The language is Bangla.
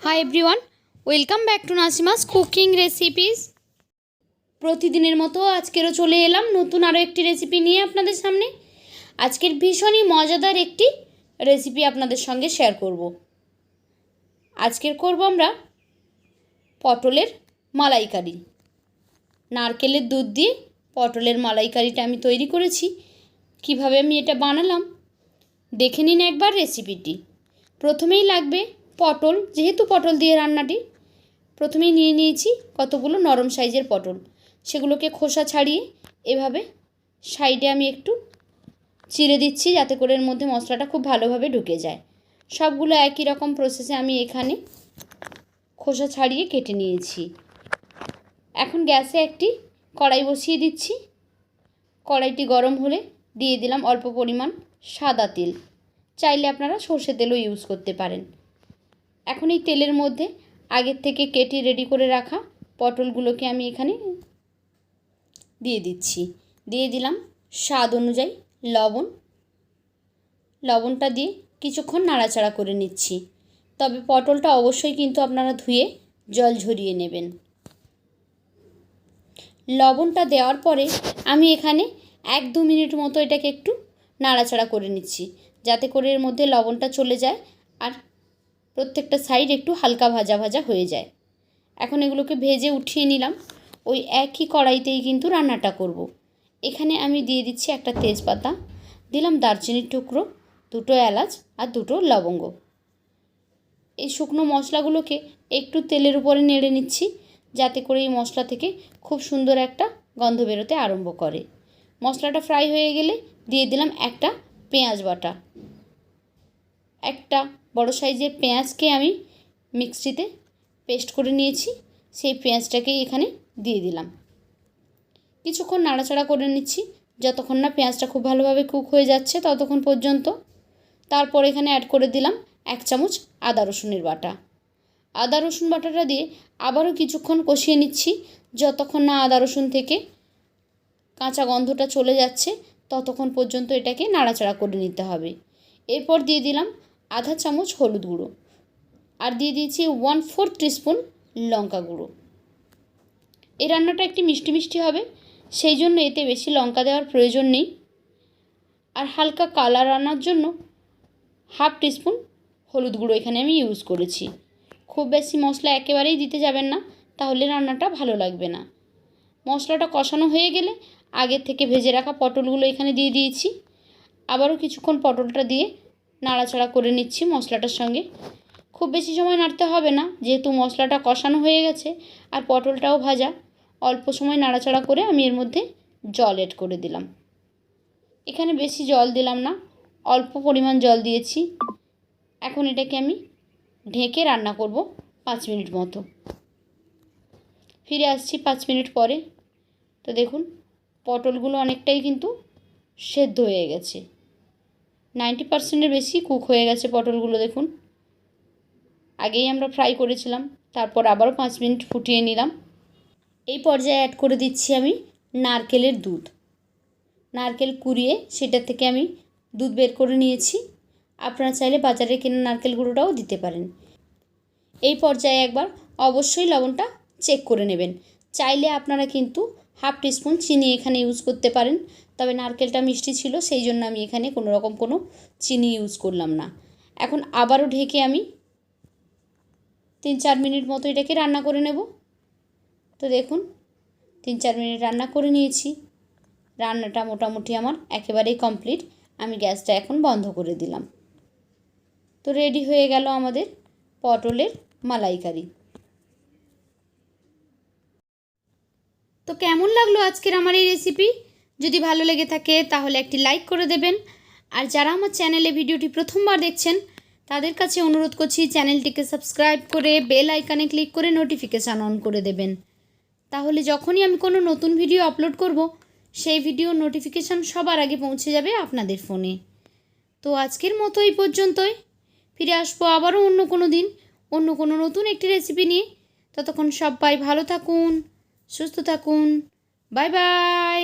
Hi everyone welcome back to Nasima's cooking recipes প্রতিদিনের মতো আজকেরও চলে এলাম নতুন আরও একটি রেসিপি নিয়ে আপনাদের সামনে। আজকের ভীষণই মজাদার একটি রেসিপি আপনাদের সঙ্গে শেয়ার করব। আজকের করব আমরা পটলের মালাইকারি। নারকেলের দুধ দিয়ে পটলের মালাইকারিটা আমি তৈরি করেছি। কীভাবে আমি এটা বানালাম? দেখে নিন একবার রেসিপিটি প্রথমেই লাগবে পটল, যেহেতু পটল দিয়ে রান্নাটি, প্রথমেই নিয়ে নিয়েছি কতগুলো নরম সাইজের পটল। সেগুলোকে খোসা ছাড়িয়ে এভাবে সাইডে আমি একটু চিড়ে দিচ্ছি যাতে করে এর মধ্যে মশলাটা খুব ভালোভাবে ঢুকে যায়। সবগুলো একই রকম প্রসেসে আমি এখানে খোসা ছাড়িয়ে কেটে নিয়েছি। এখন গ্যাসে একটি কড়াই বসিয়ে দিচ্ছি। কড়াইটি গরম হলে দিয়ে দিলাম অল্প পরিমাণ সাদা তেল। চাইলে আপনারা সর্ষে তেলও ইউজ করতে পারেন। এখন এই তেলের মধ্যে আগের থেকে কেটে রেডি করে রাখা পটলগুলোকে আমি এখানে দিয়ে দিচ্ছি। দিয়ে দিলাম স্বাদ অনুযায়ী লবণ। লবণটা দিয়ে কিছুক্ষণ নাড়াচাড়া করে নিচ্ছি। তবে পটলটা অবশ্যই কিন্তু আপনারা ধুয়ে জল ঝরিয়ে নেবেন। লবণটা দেওয়ার পরে আমি এখানে এক দু মিনিট মতো এটাকে একটু নাড়াচাড়া করে নিচ্ছি, যাতে করে এর মধ্যে লবণটা চলে যায় আর প্রত্যেকটা সাইড একটু হালকা ভাজা ভাজা হয়ে যায়। এখন এগুলোকে ভেজে উঠিয়ে নিলাম। ওই একই কড়াইতেই কিন্তু রান্নাটা করব। এখানে আমি দিয়ে দিচ্ছি একটা তেজপাতা, দিলাম দারচিনির টুকরো, দুটো এলাচ আর দুটো লবঙ্গ। এই শুকনো মশলাগুলোকে একটু তেলের উপরে নেড়ে নিচ্ছি, যাতে করে এই মশলা থেকে খুব সুন্দর একটা গন্ধ বেরোতে আরম্ভ করে। মশলাটা ফ্রাই হয়ে গেলে দিয়ে দিলাম একটা পেঁয়াজ বাটা। একটা বড় সাইজের পেঁয়াজকে আমি মিক্সিতে পেস্ট করে নিয়েছি। সেই পেঁয়াজটাকেই এখানে দিয়ে দিলাম। কিছুক্ষণ নাড়াচাড়া করে নিচ্ছি। যতক্ষণ না পেঁয়াজটা খুব ভালোভাবে কুক হয়ে যাচ্ছে ততক্ষণ পর্যন্ত। তারপর এখানে অ্যাড করে দিলাম এক চামচ আদা রসুনের বাটা। আদা রসুন বাটাটা দিয়ে আবারও কিছুক্ষণ কষিয়ে নিচ্ছি। যতক্ষণ না আদা রসুন থেকে কাঁচা গন্ধটা চলে যাচ্ছে, ততক্ষণ পর্যন্ত এটাকে নাড়াচাড়া করে নিতে হবে। এরপর দিয়ে দিলাম আধা চামচ হলুদ গুঁড়ো। আর দিয়ে দিয়েছি ওয়ান ফোর্থ টিস্পুন লঙ্কা গুঁড়ো। এই রান্নাটা একটি মিষ্টি মিষ্টি হবে, সেই জন্য এতে বেশি লঙ্কা দেওয়ার প্রয়োজন নেই। আর হালকা কালার আনার জন্য হাফ টিস্পুন হলুদ গুঁড়ো এখানে আমি ইউজ করেছি। খুব বেশি মশলা একেবারেই দিতে যাবেন না, তাহলে রান্নাটা ভালো লাগবে না। মশলাটা কষানো হয়ে গেলে আগের থেকে ভেজে রাখা পটলগুলো এখানে দিয়ে দিয়েছি। আবারও কিছুক্ষণ পটলটা দিয়ে নাড়াচাড়া করে নিচ্ছি মশলাটার সঙ্গে। খুব বেশি সময় নাড়তে হবে না, যেহেতু মশলাটা কষানো হয়ে গেছে আর পটলটাও ভাজা। অল্প সময় নাড়াচাড়া করে আমি এর মধ্যে জল এড করে দিলাম। এখানে বেশি জল দিলাম না, অল্প পরিমাণ জল দিয়েছি। এখন এটাকে আমি ঢেকে রান্না করব পাঁচ মিনিট মতো। ফিরে আসছি পাঁচ মিনিট পরে। তো দেখুন, পটলগুলো অনেকটাই কিন্তু সেদ্ধ হয়ে গেছে। নাইনটি পার্সেন্টের বেশি কুক হয়ে গেছে পটলগুলো, দেখুন। আগেই আমরা ফ্রাই করেছিলাম, তারপর আবারও পাঁচ মিনিট ফুটিয়ে নিলাম। এই পর্যায়ে অ্যাড করে দিচ্ছি আমি নারকেলের দুধ। নারকেল কুড়িয়ে সেটা থেকে আমি দুধ বের করে নিয়েছি। আপনারা চাইলে বাজারে কেনা নারকেল গুঁড়োটাও দিতে পারেন। এই পর্যায়ে একবার অবশ্যই লবণটা চেক করে নেবেন। চাইলে আপনারা কিন্তু হাফ টিস্পুন চিনি এখানে ইউজ করতে পারেন। তবে নারকেলটা মিষ্টি ছিল, সেই জন্য আমি এখানে কোনো রকম কোনো চিনি ইউজ করলাম না। এখন আবারও ঢেকে আমি তিন চার মিনিট মতো এটাকে রান্না করে নেব। তো দেখুন তিন চার মিনিট রান্না করে নিয়েছি। রান্নাটা মোটামুটি আমার একেবারেই কমপ্লিট আমি গ্যাসটা এখন বন্ধ করে দিলাম। তো রেডি হয়ে গেল আমাদের পটলের মালাইকারি। তো কেমন লাগল আজকের আমার এই রেসিপি যদি ভালো লেগে থাকে, তাহলে একটি লাইক করে দেবেন। আর যারা আমার চ্যানেলে ভিডিওটি প্রথমবার দেখছেন, তাদের কাছে অনুরোধ করছি চ্যানেলটিকে সাবস্ক্রাইব করে বেল আইকানে ক্লিক করে নোটিফিকেশান অন করে দেবেন। তাহলে যখনই আমি কোনো নতুন ভিডিও আপলোড করব, সেই ভিডিও নোটিফিকেশান সবার আগে পৌঁছে যাবে আপনাদের ফোনে। তো আজকের মতো এই পর্যন্তই। ফিরে আসব আবারও অন্য কোনো দিন, অন্য কোনো নতুন একটি রেসিপি নিয়ে। ততক্ষণ সবাই ভালো থাকুন, সুস্থ থাকুন। Bye bye!